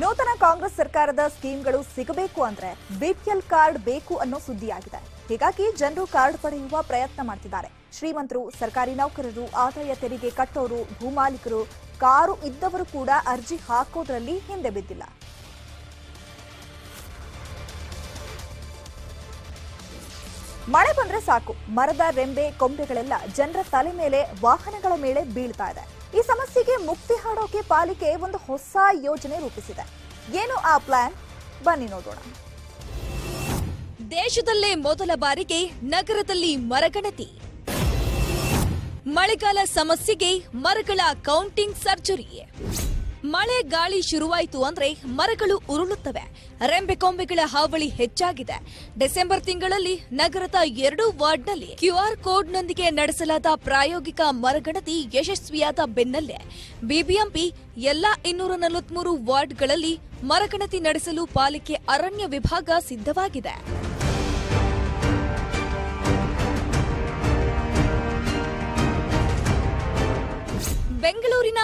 ನೂತನ ಕಾಂಗ್ರೆಸ್ ಸರ್ಕಾರದ ಸ್ಕೀಮ್ಗಳು ಸಿಗಬೇಕು ಅಂದ್ರೆ ಬಿಪಿಎಲ್ ಕಾರ್ಡ್ ಬೇಕು ಅನ್ನೋ ಸುದ್ದಿಯಾಗಿದೆ. ಹೀಗಾಗಿ ಜನರು ಕಾರ್ಡ್ ಪಡೆಯುವ ಪ್ರಯತ್ನ ಮಾಡ್ತಿದ್ದಾರೆ. ಶ್ರೀಮಂತರು, ಸರ್ಕಾರಿ ನೌಕರರು, ಆದಾಯ ತೆರಿಗೆ ಕಟ್ಟೋರು, ಭೂಮಾಲೀಕರು, ಕಾರು ಇದ್ದವರು ಕೂಡ ಅರ್ಜಿ ಹಾಕೋದ್ರಲ್ಲಿ ಹಿಂದೆ ಬಿದ್ದಿಲ್ಲ. ಮಳೆ ಬಂದ್ರೆ ಸಾಕು. ಮರದ ರೆಂಬೆ, ಕೊಂಬೆಗಳೆಲ್ಲ ಜನರ ತಲೆ ಮೇಲೆ ವಾಹನಗಳ ಮೇಲೆ ಬೀಳ್ತಾ ಇದೆ. ಈ ಸಮಸ್ಯೆಗೆ ಮುಕ್ತಿ ಹಾಡೋಕೆ ಪಾಲಿಕೆ ಒಂದು ಹೊಸ ಯೋಜನೆ ರೂಪಿಸಿದೆ. ಏನು ಆ ಪ್ಲಾನ್? ಬನ್ನಿ ನೋಡೋಣ. ದೇಶದಲ್ಲೇ ಮೊದಲ ಬಾರಿಗೆ ನಗರದಲ್ಲಿ ಮರಗಣತಿ. ಮಳೆಗಾಲ ಸಮಸ್ಯೆಗೆ ಮರಗಳ ಕೌಂಟಿಂಗ್ ಸರ್ಜರಿ ಮಳೆ ಗಾಳಿ ಶುರುವಾಯಿತು ಅಂದ್ರೆ ಮರಗಳು ಉರುಳುತ್ತವೆ. ರೆಂಬೆ ಕೊಂಬೆಗಳ ಹಾವಳಿ ಹೆಚ್ಚಾಗಿದೆ. ಡಿಸೆಂಬರ್ ತಿಂಗಳಲ್ಲಿ ನಗರದ ಎರಡೂ ವಾರ್ಡ್ನಲ್ಲಿ ಕ್ಯೂಆರ್ ಕೋಡ್ನೊಂದಿಗೆ ನಡೆಸಲಾದ ಪ್ರಾಯೋಗಿಕ ಮರಗಣತಿ ಯಶಸ್ವಿಯಾದ ಬೆನ್ನಲ್ಲೇ ಬಿಬಿಎಂಪಿ ಎಲ್ಲಾ ಇನ್ನೂರ ನಲವತ್ಮೂರು ವಾರ್ಡ್ಗಳಲ್ಲಿ ಮರಗಣತಿ ನಡೆಸಲು ಪಾಲಿಕೆ ಅರಣ್ಯ ವಿಭಾಗ ಸಿದ್ಧವಾಗಿದೆ.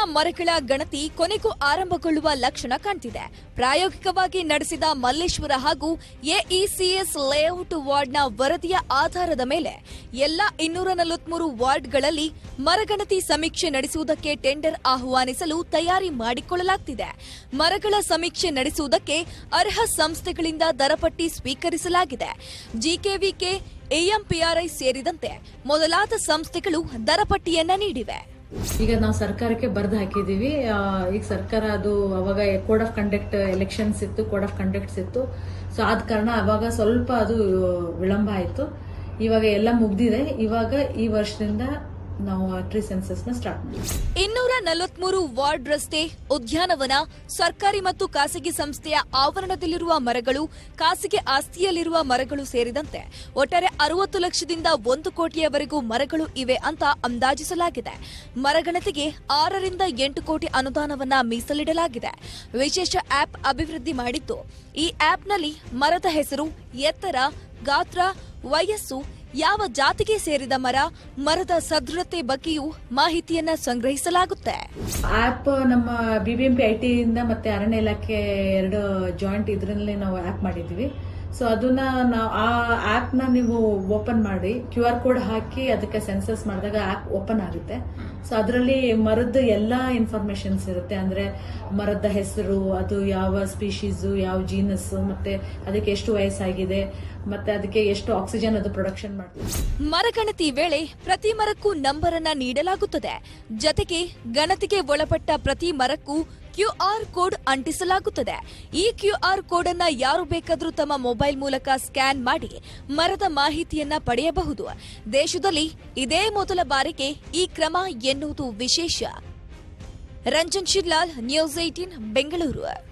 ಮರಗಳ ಗಣತಿ ಕೊನೆಗೂ ಆರಂಭಗೊಳ್ಳುವ ಲಕ್ಷಣ ಕಾಣ್ತಿದೆ. ಪ್ರಾಯೋಗಿಕವಾಗಿ ನಡೆಸಿದ ಮಲ್ಲೇಶ್ವರ ಹಾಗೂ ಎಇಸಿಎಸ್ ಲೇಔಟ್ ವಾರ್ಡ್ನ ವರದಿಯ ಆಧಾರದ ಮೇಲೆ ಎಲ್ಲ ಇನ್ನೂರ ನಲವತ್ಮೂರು ವಾರ್ಡ್ಗಳಲ್ಲಿ ಮರಗಣತಿ ಸಮೀಕ್ಷೆ ನಡೆಸುವುದಕ್ಕೆ ಟೆಂಡರ್ ಆಹ್ವಾನಿಸಲು ತಯಾರಿ ಮಾಡಿಕೊಳ್ಳಲಾಗ್ತಿದೆ. ಮರಗಳ ಸಮೀಕ್ಷೆ ನಡೆಸುವುದಕ್ಕೆ ಅರ್ಹ ಸಂಸ್ಥೆಗಳಿಂದ ದರಪಟ್ಟಿ ಸ್ವೀಕರಿಸಲಾಗಿದೆ. ಜಿಕೆವಿಕೆ, ಎಎಂಪಿಆರ್ಐ ಸೇರಿದಂತೆ ಮೊದಲಾದ ಸಂಸ್ಥೆಗಳು ದರಪಟ್ಟಿಯನ್ನ ನೀಡಿವೆ. ಈಗ ನಾವು ಸರ್ಕಾರಕ್ಕೆ ಬರ್ದು ಹಾಕಿದೀವಿ. ಈಗ ಸರ್ಕಾರ ಅದು ಅವಾಗ ಕೋಡ್ ಆಫ್ ಕಂಡಕ್ಟ್ ಎಲೆಕ್ಷನ್ಸ್ ಇತ್ತು ಕೋಡ್ ಆಫ್ ಕಂಡಕ್ಟ್ಸ್ ಇತ್ತು. ಸೊ ಆದ ಕಾರಣ ಅವಾಗ ಸ್ವಲ್ಪ ಅದು ವಿಳಂಬ ಆಯಿತು. ಇವಾಗ ಎಲ್ಲ ಮುಗ್ದಿದೆ. ಇವಾಗ ಈ ವರ್ಷದಿಂದ ನಾವು ಟ್ರೀ ಸೆನ್ಸಸ್ನ ಸ್ಟಾರ್ಟ್ ಇನ್ನೂರ ನಲವತ್ಮೂರು ವಾರ್ಡ್ ರಸ್ತೆ, ಉದ್ಯಾನವನ, ಸರ್ಕಾರಿ ಮತ್ತು ಖಾಸಗಿ ಸಂಸ್ಥೆಯ ಆವರಣದಲ್ಲಿರುವ ಮರಗಳು, ಖಾಸಗಿ ಆಸ್ತಿಯಲ್ಲಿರುವ ಮರಗಳು ಸೇರಿದಂತೆ ಒಟ್ಟಾರೆ ಅರವತ್ತು ಲಕ್ಷದಿಂದ ಒಂದು ಕೋಟಿಯವರೆಗೂ ಮರಗಳು ಇವೆ ಅಂತ ಅಂದಾಜಿಸಲಾಗಿದೆ. ಮರಗಣತಿಗೆ ಆರರಿಂದ ಎಂಟು ಕೋಟಿ ಅನುದಾನವನ್ನ ಮೀಸಲಿಡಲಾಗಿದೆ. ವಿಶೇಷ ಆಪ್ ಅಭಿವೃದ್ಧಿ ಮಾಡಿದ್ದು, ಈ ಆಪ್ನಲ್ಲಿ ಮರದ ಹೆಸರು, ಎತ್ತರ, ಗಾತ್ರ, ವಯಸ್ಸು ಯಾವ ಜಾತಿಗೆ ಸೇರಿದ ಮರ, ಮರದ ಸದೃಢತೆ ಬಗ್ಗೆಯೂ ಮಾಹಿತಿಯನ್ನ ಸಂಗ್ರಹಿಸಲಾಗುತ್ತೆ. ಆಪ್ ನಮ್ಮ ಬಿಬಿಎಂಪಿ ಐ ಟಿ ಇಂದ ಮತ್ತೆ ಅರಣ್ಯ ಇಲಾಖೆ ಎರಡು ಜಾಯಿಂಟ್ ಇದರಲ್ಲಿ ನಾವು ಆಪ್ ಮಾಡಿದ್ವಿ ಸೊ ಅದನ್ನ ನಾವು ಆ ಆಪ್ನ ನೀವು ಓಪನ್ ಮಾಡಿ ಕ್ಯೂ ಆರ್ ಕೋಡ್ ಹಾಕಿ ಅದಕ್ಕೆ ಸೆನ್ಸಸ್ ಮಾಡಿದಾಗ ಆಪ್ ಓಪನ್ ಆಗುತ್ತೆ. ಸೊ ಅದರಲ್ಲಿ ಮರದ ಎಲ್ಲ ಇನ್ಫಾರ್ಮೇಶನ್ಸ್ ಇರುತ್ತೆ. ಅಂದ್ರೆ ಮರದ ಹೆಸರು, ಅದು ಯಾವ ಸ್ಪೀಶೀಸು ಯಾವ ಜೀನಸ್ ಮತ್ತೆ ಅದಕ್ಕೆ ಎಷ್ಟು ವಯಸ್ಸಾಗಿದೆ, ಮತ್ತೆ ಅದಕ್ಕೆ ಎಷ್ಟು ಆಕ್ಸಿಜನ್ ಅದು ಪ್ರೊಡಕ್ಷನ್ ಮಾಡ್ತದೆ. ಮರಗಣತಿ ವೇಳೆ ಪ್ರತಿ ಮರಕ್ಕೂ ನಂಬರ್ ಅನ್ನ ನೀಡಲಾಗುತ್ತದೆ. ಜೊತೆಗೆ ಗಣತಿಗೆ ಒಳಪಟ್ಟ ಪ್ರತಿ ಮರಕ್ಕೂ ಕ್ಯೂಆರ್ ಕೋಡ್ ಅಂಟಿಸಲಾಗುತ್ತದೆ. ಈ ಕ್ಯೂಆರ್ ಕೋಡ್ ಅನ್ನ ಯಾರು ಬೇಕಾದರೂ ತಮ್ಮ ಮೊಬೈಲ್ ಮೂಲಕ ಸ್ಕ್ಯಾನ್ ಮಾಡಿ ಮರದ ಮಾಹಿತಿಯನ್ನ ಪಡೆಯಬಹುದು. ದೇಶದಲ್ಲಿ ಇದೇ ಮೊದಲ ಬಾರಿಗೆ ಈ ಕ್ರಮ ಎನ್ನುವುದು ವಿಶೇಷ. Ranjan Shirlal, news eighteen Bengaluru.